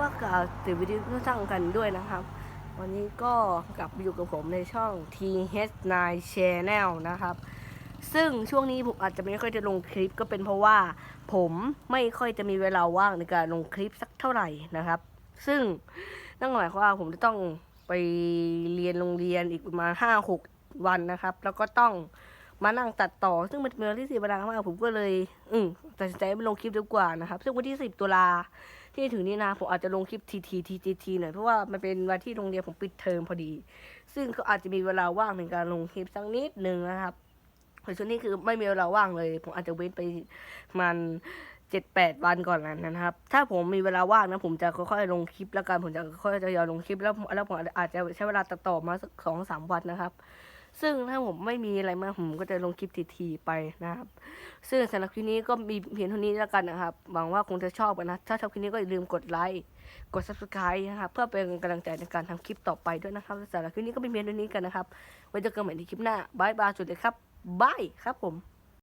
ก็กล่าวสวัสดีทุกท่านกันด้วยนะครับ วันนี้ก็กลับอยู่กับผมในช่อง TH9 Channel นะครับ ซึ่งช่วงนี้ผมอาจจะไม่ค่อยจะลงคลิปก็เป็นเพราะว่า ผมไม่ค่อยจะมีเวลาว่างในการลงคลิปสักเท่าไหร่นะครับ ซึ่งนั่นหมายความว่าผมจะต้องไปเรียนโรงเรียนอีกประมาณห้าหกวันนะครับ แล้วก็ต้อง มานั่งตัดต่อ ซึ่งมันเป็นวลาที่สียเวลามากผมก็เลย อืมตัดสินใจไม่ลงคลิปดีกว่านะครับ ซึ่งวันที่สิบตุลาที่ถึงนี้นะผมอาจจะลงคลิปทีทีทีทีทีหน่อยเพราะว่ามันเป็นวันที่โรงเรียนผมปิดเทอมพอดี ซึ่งก็อาจจะมีเวลาว่างในการลงคลิปสักนิดหนึ่งนะครับแต่ช่วงนี้คือไม่มีเวลาว่างเลย ผมอาจจะเว้นไปมันเจ็ดแปดวันก่อนนะครับ ถ้าผมมีเวลาว่างนะ ผมจะค่อยๆลงคลิปแล้วกันผมจะค่อยๆจะยอยลงคลิปแล้วแล้วผมอาจจะใช้เวลาตัดต่อมาสักสองสามวันนะครับ ซึ่งถ้าผมไม่มีอะไรมาผมก็จะลงคลิปทีๆไปนะครับ ซึ่งสำหรับคลิปนี้ก็มีเพียงเท่านี้แล้วกันนะครับ หวังว่าคงจะชอบกันนะ ถ้าชอบคลิปนี้ก็อย่าลืมกดไลค์ กด subscribe นะครับ เพื่อเป็นกำลังใจในการทำคลิปต่อไปด้วยนะครับสำหรับคลิปนี้ก็เป็นเพียงเท่านี้กันนะครับ ไว้เจอกันใหม่ในคลิปหน้าบายบายสวัสดีครับบายครับผม